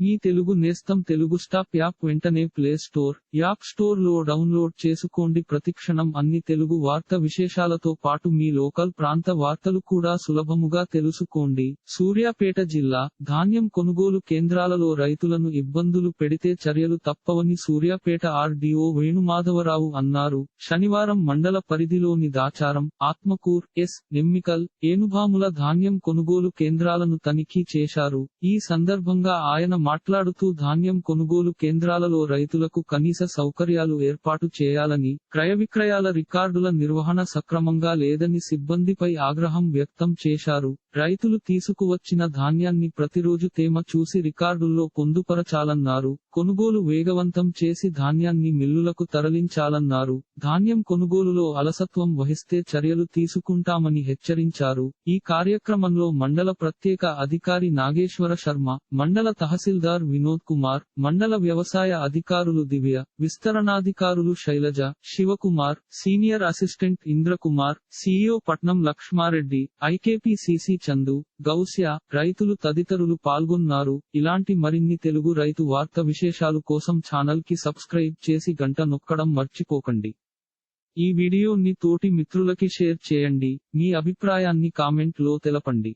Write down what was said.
మీ తెలుగు నేస్తం Telugu stop app వెంటనే play store app స్టోర్లో డౌన్లోడ్ చేసుకోండి. ప్రతిక్షణం అన్ని తెలుగు వార్త విశేషాలతో పాటు మీ లోకల్ ప్రాంత వార్తలు కూడా సులభముగా తెలుసుకోండి. సూర్యాపేట జిల్లా ధాన్యం కొనుగోలు కేంద్రాలలో రైతులను ఇబ్బందులు పెడితే చర్యలు తప్పవని సూర్యాపేట ఆర్డీఓ వేణుమాధవరావు అన్నారు. శనివారం మండల పరిధిలోని దాచారం ఆత్మకూర్ ఎస్ నిమ్మికల్ ఏనుభాముల ధాన్యం కొనుగోలు కేంద్రాలను తనిఖీ చేశారు. ఈ సందర్భంగా ఆయన మాట్లాడుతూ ధాన్యం కొనుగోలు కేంద్రాలలో రైతులకు కనీస సౌకర్యాలు ఏర్పాటు చేయాలని క్రయ విక్రయాల రికార్డుల నిర్వహణ సక్రమంగా లేదని సిబ్బందిపై ఆగ్రహం వ్యక్తం చేశారు. రైతులు తీసుకువచ్చిన ధాన్యాన్ని ప్రతిరోజు తేమ చూసి రికార్డుల్లో పొందుపరచాలన్నారు కొనుగోలు వేగవంతం చేసి ధాన్యాన్ని మిల్లులకు తరలించాలన్నారు ధాన్యం కొనుగోలులో అలసత్వం వహిస్తే చర్యలు తీసుకుంటామని హెచ్చరించారు. ఈ కార్యక్రమంలో మండల ప్రత్యేక అధికారి నాగేశ్వర శర్మ మండల తహసీల్దార్ వినోద్ కుమార్ మండల వ్యవసాయ అధికారులు Divya విస్తరణాధికారులు Sailaja Shivakumar senior assistant Indrakumar CEO Patnam Lakshma Reddy IKPCC Chandu గౌస్య రైతులు తదితరులు పాల్గొన్నారు. ఇలాంటి మరిన్ని తెలుగు రైతు వార్త విశేషాలు కోసం ఛానల్కి సబ్స్క్రైబ్ చేసి గంట నొక్కడం మర్చిపోకండి. ఈ వీడియోని తోటి మిత్రులకి షేర్ చేయండి. మీ అభిప్రాయాన్ని కామెంట్లో తెలపండి.